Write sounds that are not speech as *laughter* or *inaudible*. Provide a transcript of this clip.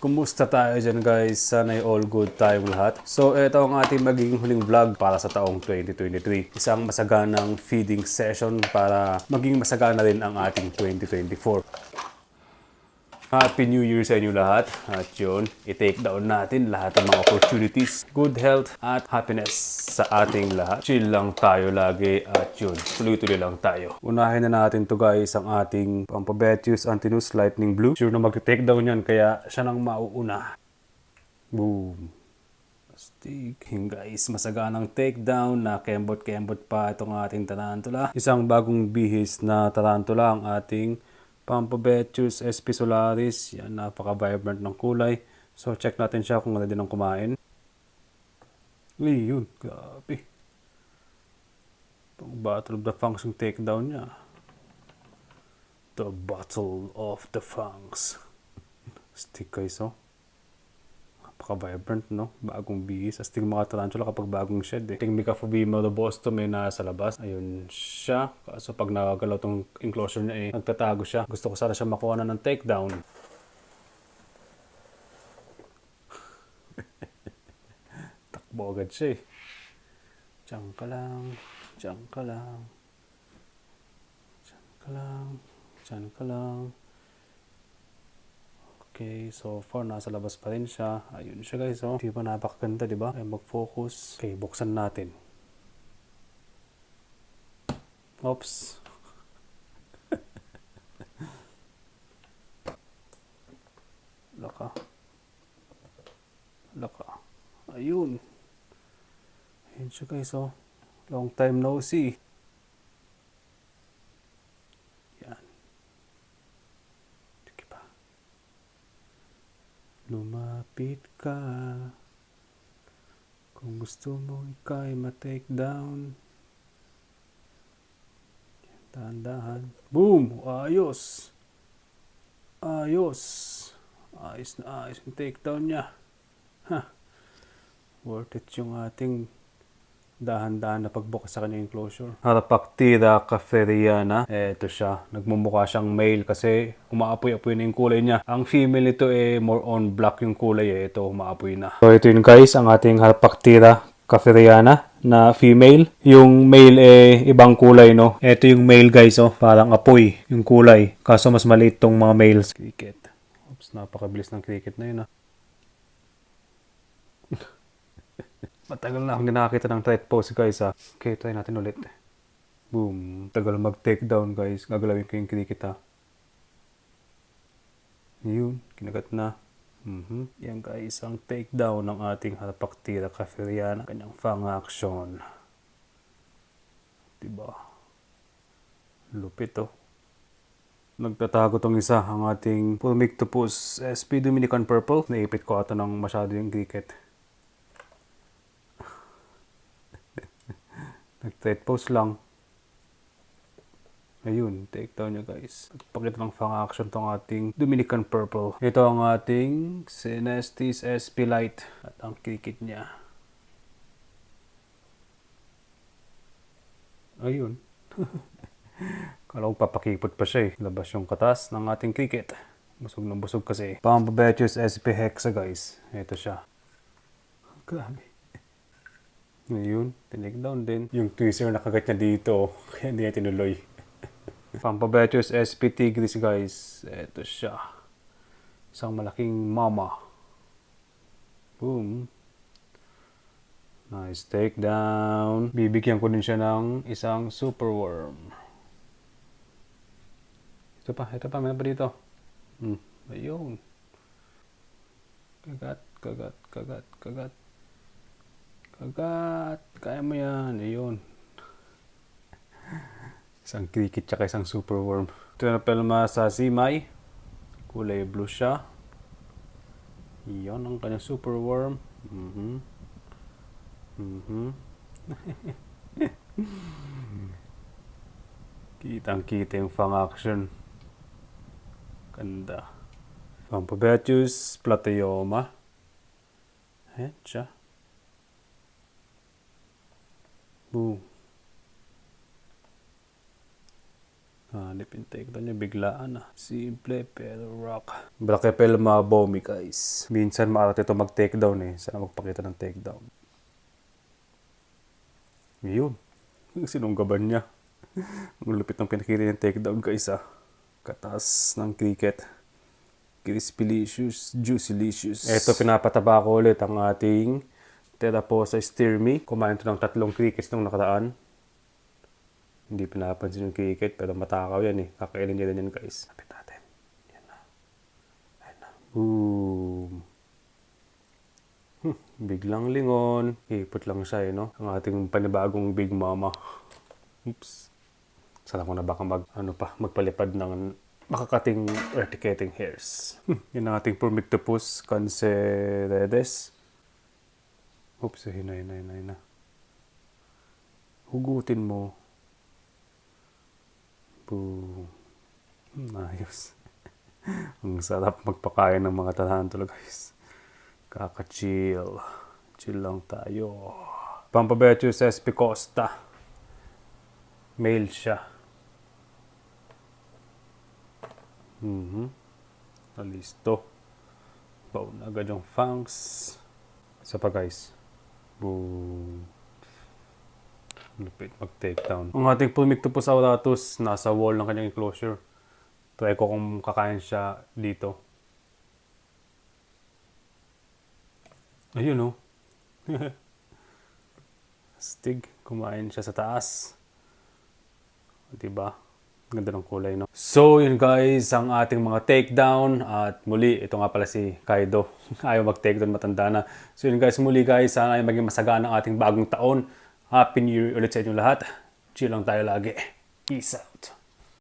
Kumusta tayo dyan guys? Sana all good tayong lahat. So ito ang ating magiging huling vlog para sa taong 2023. Isang masaganang feeding session para maging masagana rin ang ating 2024. Happy New Year sa inyo lahat. At yun, i-take down natin lahat ng mga opportunities, good health, at happiness sa ating lahat. Chill lang tayo lagi at yun, tuloy-tuloy lang tayo. Unahin na natin to guys ang ating Pampabetius Antinus Lightning Blue. Sure na mag-take down yan kaya siya nang mauuna. Boom. Astig. Yung guys, masaganang takedown na kembot-kembot pa itong ating tarantula. Isang bagong bihis na tarantula ang ating Pampabetius SP Solaris. Yan, napaka-vibrant ng kulay. So, check natin siya kung ano din ang kumain. Yun. Grabe. Pang Battle of the Fangs yung takedown niya. The Battle of the Fangs. Stick guys, oh. Napaka-vibrant, no? Bagong bihis. Astig mga tarantula kapag bagong shed, eh. Ting Micafobima robusto may nasa labas. Ayun siya. Kaso pag nagagalaw tong enclosure niya, eh, nagtatago siya. Gusto ko sana siya makuha na ng takedown. *laughs* Takbo agad siya, eh. Diyan ka lang. Diyan ka lang. Diyan ka lang. Diyan ka lang. Okay, so far nasa labas pa rin siya. Ayun siya guys, oh. Di ba napakaganda, di ba? Ay mag-focus. Okay, buksan natin. Oops. *laughs* Laka. Laka. Ayun. Ayun siya guys, oh. Long time no see. Yan. Sige pa. Lumapit ka Kung gusto mo ika'y ma-take down Dahan-dahan Boom! Ayos! Ayos! Ayos na ayos yung takedown niya Ha! Worth it yung ating dahan-dahan na pagbukas sa kanyang enclosure. Harapactira caferiana. Eto siya. Nagmumukha siyang male kasi umaapoy-apoy na yung kulay niya. Ang female nito eh more on black yung kulay eh. Ito umaapoy na. So ito yun guys, ang ating Harapactira caferiana na female. Yung male eh ibang kulay no. Ito yung male guys oh, parang apoy yung kulay. Kaso mas maliit tong mga males. Cricket. Oops, napakabilis ng cricket na yun ah. Matagal na akong nakakita ng tight pose guys ha. Okay, try natin ulit. Boom. Tagal mag-take down guys. Gagalawin ko yung ha. Yun, kinagat na. Mhm. Yan guys, ang takedown ng ating Harapactira caferiana. Kanyang fang action. Diba? Lupit oh. Nagtatago tong isa, ang ating Pulmictopus SP Dominican Purple. Naipit ko ata ng masyado yung cricket. Nag-thread post lang. Ayun, take down niya guys. Pakita ng fang action tong ating Dominican Purple. Ito ang ating Sinestis SP Light at ang kikit niya. Ayun. *laughs* Kala ko papakipot pa siya eh. Labas yung katas ng ating cricket. Busog na busog kasi. Pampabetius SP Hexa guys. Ito siya. Grabe. Ngayon, tinig down din. Yung twister nakagat niya dito, *laughs* kaya hindi niya tinuloy. *laughs* Pampabetius SP Tigris guys. Ito siya. Isang malaking mama. Boom. Nice takedown. Bibigyan ko din siya ng isang super worm. Ito pa, ito pa, meron pa dito. Hmm, ayun. Kagat, kagat, kagat, kagat. Kagat. Kaya mo yan. Ayun. *laughs* Isang cricket tsaka isang superworm. Ito na pelma sa simay. Kulay blue siya. Yan ang kanyang superworm. *laughs* Mhm. Mhm. Kitang kita yung fang action. Ganda. Pampabetius plateoma. Ayan siya. Boom. Hanip yung takedown niya, biglaan ah. Simple pero rock. Brakepel mabomi guys. Minsan maarat ito mag-takedown eh. Sana magpakita ng takedown. Yun. Sinunggaban niya. *laughs* Ang lupit ng pinakiri ng takedown guys ah. Katas ng cricket. Crispylicious, juicylicious. Ito pinapataba ko ulit ang ating Teraposa steer me. Kumain ito ng tatlong crickets nung nakaraan. Hindi pinapansin yung cricket pero matakaw yan eh. Kakainin niya din yan guys. Lapit natin. Yan na. Yan na. Boom. Hmm, biglang lingon. Ipot lang siya eh, no? Ang ating panibagong Big Mama. *laughs* Oops. Sana ko na baka mag, ano pa, magpalipad ng makakating erticating hairs. Hmm, yan ang ating Purmictopus canceredes. Oops, hina, hina, hina, hina. Hugutin mo. Boom. Ayos. *laughs* Ang sarap magpakain ng mga tarantula, guys. Kaka-chill. Chill lang tayo. Pampabetus espicosta. Male siya. Mhm. Nalisto. Baon na agad yung fangs. Isa pa guys. Boom. Lupit mag-take down. Ang ating Pulmictopus auratus nasa wall ng kanyang enclosure. Try ko kung kakain siya dito. Ayun oh. *laughs* Stig. Kumain siya sa taas. Diba? Ganda ng kulay, no? So, yun guys, ang ating mga takedown. At muli, ito nga pala si Kaido. *laughs* Ayaw mag-takedown, matanda na. So, yun guys, muli guys, sana ay maging masagana ang ating bagong taon. Happy New Year ulit sa inyo lahat. Chill lang tayo lagi. Peace out.